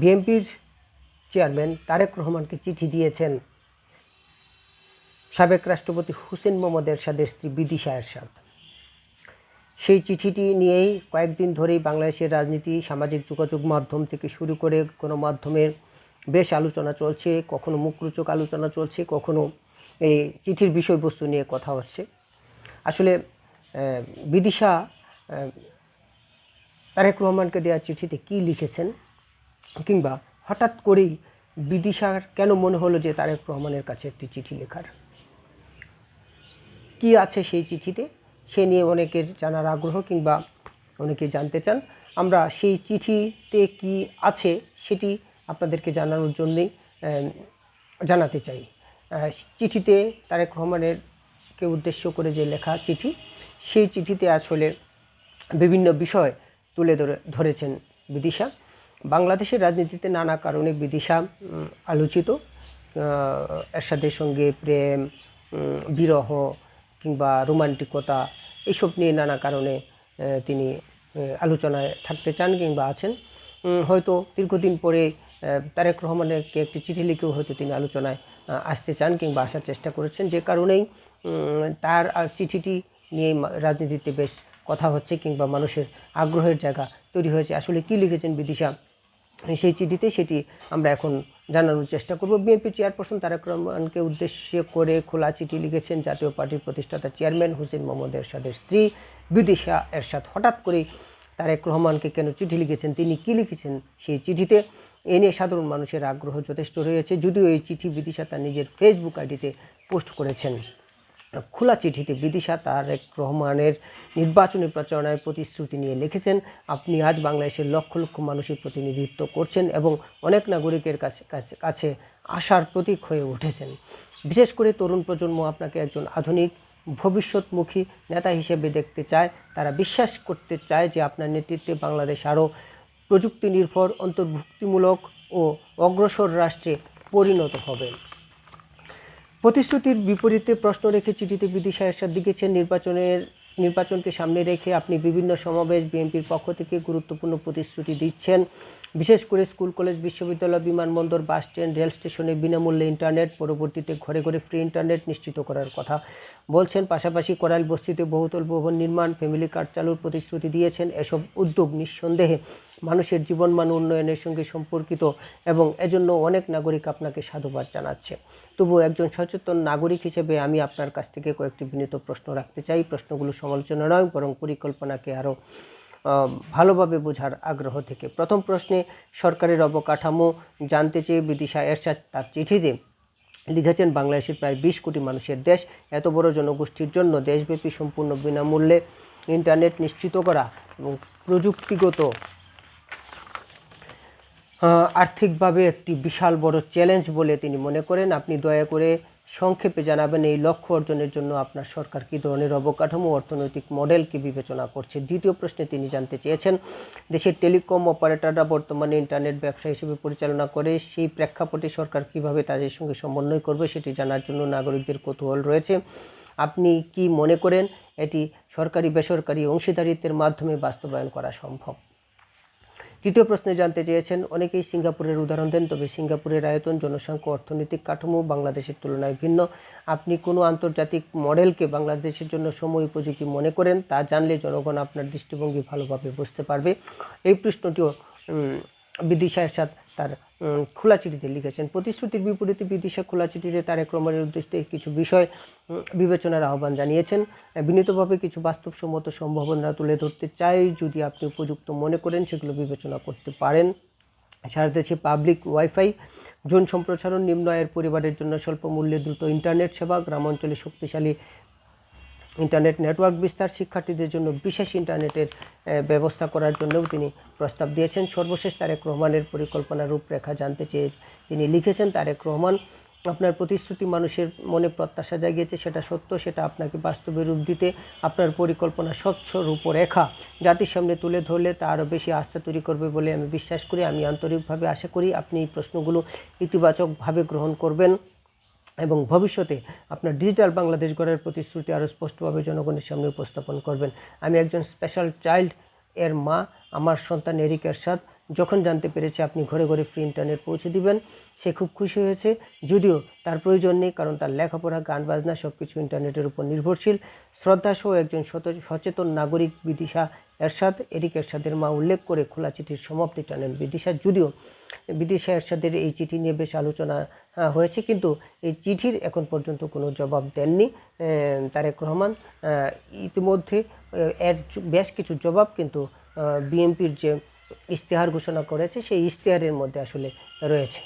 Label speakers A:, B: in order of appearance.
A: বিএনপির চেয়ারম্যান তারেক রহমানকে চিঠি দিয়েছেন সাবেক রাষ্ট্রপতি হুসেন মোহাম্মদ এরশাদের স্ত্রী বিদিশা এরশাদ। সেই চিঠিটি নিয়েই কয়েকদিন ধরেই বাংলাদেশের রাজনীতি, সামাজিক যোগাযোগ মাধ্যম থেকে শুরু করে গণমাধ্যমের বেশ আলোচনা চলছে, কখনো মুখরোচক আলোচনা চলছে, কখনো এই চিঠির বিষয়বস্তু নিয়ে কথা হচ্ছে। আসলে বিদিশা তারেক রহমানকে দেওয়া চিঠিতে কী লিখেছেন? কিংবা হঠাৎ করেই বিদিশার কেন মনে হলো যে তারেক রহমানের কাছে একটি চিঠি লেখার? কি আছে সেই চিঠিতে? সে নিয়ে অনেকের জানার আগ্রহ কিংবা অনেকে জানতে চান। আমরা সেই চিঠিতে কি আছে সেটি আপনাদেরকে জানানোর জন্যেই জানাতে চাই। চিঠিতে তারেক রহমানের কে উদ্দেশ্য করে যে লেখা চিঠি, সেই চিঠিতে আসলে বিভিন্ন বিষয় তুলে ধরে, ধরেছেন বিদিশা। বাংলাদেশের রাজনীতিতে নানা কারণে বিদিশা আলোচিত। এরশাদের সঙ্গে প্রেম বিরহ কিংবা রোমান্টিকতা এইসব নিয়ে নানা কারণে তিনি আলোচনায় থাকতে চান কিংবা আছেন। হয়তো দীর্ঘদিন পরে তারেক রহমানেরকে একটি চিঠি লিখেও হয়তো তিনি আলোচনায় আসতে চান কিংবা আসার চেষ্টা করেছেন। যে কারণেই তার চিঠিটি নিয়ে রাজনীতিতে বেশ কথা হচ্ছে কিংবা মানুষের আগ্রহের জায়গা তৈরি হয়েছে। আসলে কি লিখেছেন বিদিশা? সেই চিঠিতে সেটি আমরা এখন জানানোর চেষ্টা করব। বিএনপি চেয়ারপারসন তারেক রহমানকে উদ্দেশ্য করে খোলা চিঠি লিখেছেন জাতীয় পার্টির প্রতিষ্ঠাতা চেয়ারম্যান হোসেন মোহাম্মদ এরশাদের স্ত্রী বিদিশা এরশাদ। হঠাৎ করেই তারেক রহমানকে কেন চিঠি লিখেছেন, তিনি কি লিখেছেন সেই চিঠিতে? এ নিয়ে সাধারণ মানুষের আগ্রহ যথেষ্ট রয়েছে, যদিও এই চিঠি বিদিশা তার নিজের ফেসবুক আইডিতে পোস্ট করেছেন। খোলা চিঠিতে বিদিশা তারেক রহমানের নির্বাচনী প্রচারণার প্রতিশ্রুতি নিয়ে লিখেছেন, আপনি আজ বাংলাদেশের লক্ষ লক্ষ মানুষের প্রতিনিধিত্ব করছেন এবং অনেক নাগরিকের কাছে কাছে কাছে আশার প্রতীক হয়ে উঠেছেন। বিশেষ করে তরুণ প্রজন্ম আপনাকে একজন আধুনিক, ভবিষ্যৎমুখী নেতা হিসেবে দেখতে চায়। তারা বিশ্বাস করতে চায় যে আপনার নেতৃত্বে বাংলাদেশ আরও প্রযুক্তি নির্ভর অন্তর্ভুক্তিমূলক ও অগ্রসর রাষ্ট্রে পরিণত হবে। প্রতিশ্রুতির বিপরীতে প্রশ্ন রেখে চিঠিতে বিদিশা এরশাদ লিখেছেন নির্বাচনের, নির্বাচনকে সামনে রেখে আপনি বিভিন্ন সমাবেশ বিএনপির পক্ষ থেকে গুরুত্বপূর্ণ প্রতিশ্রুতি দিচ্ছেন। বিশেষ করে স্কুল, কলেজ, বিশ্ববিদ্যালয়, বিমানবন্দর, বাস স্ট্যান্ড, রেল স্টেশনে বিনামূল্যে ইন্টারনেট, পরবর্তীতে ঘরে ঘরে ফ্রি ইন্টারনেট নিশ্চিত করার কথা বলছেন। পাশাপাশি করাইল বস্তিতে বহুতল ভবন নির্মাণ, ফ্যামিলি কার্ড চালুর প্রতিশ্রুতি দিয়েছেন। এসব উদ্যোগ নিঃসন্দেহে মানুষের জীবনমান উন্নয়নের সঙ্গে সম্পর্কিত এবং এজন্য অনেক নাগরিক আপনাকে সাধুবাদ জানাচ্ছে। তবু একজন সচেতন নাগরিক হিসেবে আমি আপনার কাছ থেকে কয়েকটি বিনীত প্রশ্ন রাখতে চাই। প্রশ্নগুলো সমালোচনা নয়, বরং পরিকল্পনাকে আরও ভালোভাবে বোঝার আগ্রহ থেকে। প্রথম প্রশ্নে, সরকারের অবকাঠামো জানতে চেয়ে বিদিশা এরশাদ তার চিঠিতে লিখেছেন, বাংলাদেশের প্রায় বিশ কোটি মানুষের দেশ, এত বড় জনগোষ্ঠীর জন্য দেশব্যাপী সম্পূর্ণ বিনামূল্যে ইন্টারনেট নিশ্চিত করা এবং প্রযুক্তিগত আর্থিকভাবে একটি বিশাল বড় চ্যালেঞ্জ বলে তিনি মনে করেন। আপনি দয়া করে সংক্ষেপে জানাবেন এই লক্ষ্য অর্জনের জন্য আপনার সরকার কী ধরনের অবকাঠামো, অর্থনৈতিক মডেলকে বিবেচনা করছে? দ্বিতীয় প্রশ্নে তিনি জানতে চেয়েছেন, দেশের টেলিকম অপারেটররা বর্তমানে ইন্টারনেট ব্যবসা হিসেবে পরিচালনা করে, সেই প্রেক্ষাপটে সরকার কীভাবে তাদের সঙ্গে সমন্বয় করবে সেটি জানার জন্য নাগরিকদের কৌতূহল রয়েছে। আপনি কি মনে করেন এটি সরকারি বেসরকারি অংশীদারিত্বের মাধ্যমে বাস্তবায়ন করা সম্ভব? তৃতীয় প্রশ্নে জানতে চেয়েছেন, অনেকেই সিঙ্গাপুরের উদাহরণ দেন, তবে সিঙ্গাপুরের আয়তন, জনসংখ্যা, অর্থনৈতিক কাঠামো বাংলাদেশের তুলনায় ভিন্ন। আপনি কোনো আন্তর্জাতিক মডেলকে বাংলাদেশের জন্য সময় উপযোগী মনে করেন, তা জানলে জনগণ আপনার দৃষ্টিভঙ্গি ভালোভাবে বুঝতে পারবে। এই প্রশ্নটিও বিদিশা এরশাদ তার খোলা চিঠিতে লিখেছেন। প্রতিশ্রুতির বিপরীতে বিদিশা খোলা চিঠিতে তারেক রহমানের উদ্দেশ্যে কিছু বিষয় বিবেচনার আহ্বান জানিয়েছেন। বিনীতভাবে কিছু বাস্তবসম্মত সম্ভাবনা তুলে ধরতে চাই, যদি আপনি উপযুক্ত মনে করেন সেগুলো বিবেচনা করতে পারেন। সারা দেশে পাবলিক ওয়াইফাই জোন সম্প্রসারণ, নিম্ন আয়ের পরিবারের জন্য স্বল্প মূল্যে দ্রুত ইন্টারনেট সেবা, গ্রামাঞ্চলে শক্তিশালী ইন্টারনেট নেটওয়ার্ক বিস্তার শিক্ষার্থীদের জন্য বিশেষ ইন্টারনেটের ব্যবস্থা করার জন্যও তিনি প্রস্তাব দিয়েছেন। সর্বশেষ তারেক রহমানের পরিকল্পনা রূপরেখা জানতে চেয়ে তিনি লিখেছেন, তারেক রহমান, আপনার প্রতিশ্রুতি মানুষের মনে প্রত্যাশা জাগিয়েছে, সেটা সত্য, সেটা আপনাকে বাস্তবে রূপ দিতে, আপনার পরিকল্পনা স্বচ্ছ রূপরেখা জাতির সামনে তুলে ধরলে তা আরও বেশি আস্থা তৈরি করবে বলে আমি বিশ্বাস করি। আমি আন্তরিকভাবে আশা করি আপনি এই প্রশ্নগুলো ইতিবাচকভাবে গ্রহণ করবেন। এবং ভবিষ্যতে আপনার ডিজিটাল বাংলাদেশ গড়ার প্রতিশ্রুতি আরও স্পষ্টভাবে জনগণের সামনে উপস্থাপন করবেন। আমি একজন স্পেশাল চাইল্ড এর মা, আমার সন্তান এরিক এরশাদ যখন জানতে পেরেছে আপনি ঘরে ঘরে ফ্রি ইন্টারনেট পৌঁছে দিবেন, সে খুব খুশি হয়েছে। যদিও তার প্রয়োজন নেই, কারণ তার লেখাপড়া, গান বাজনা সব কিছু ইন্টারনেটের উপর নির্ভরশীল। শ্রদ্ধাসহ একজন সচেতন নাগরিক, বিদিশা এরশাদ, এরিক এরশাদের মা উল্লেখ করে খোলা চিঠির সমাপ্তি টানেন বিদিশা যদিও বিদিশা এরশাদের এই চিঠি নিয়ে বেশ আলোচনা হয়েছে, কিন্তু এই চিঠির এখন পর্যন্ত কোনো জবাব দেননি তারেক রহমান। ইতিমধ্যে এর বেশ কিছু জবাব কিন্তু বিএনপির যে ইশতেহার ঘোষণা করেছে, সেই ইশতেহারের মধ্যে আসলে রয়েছে।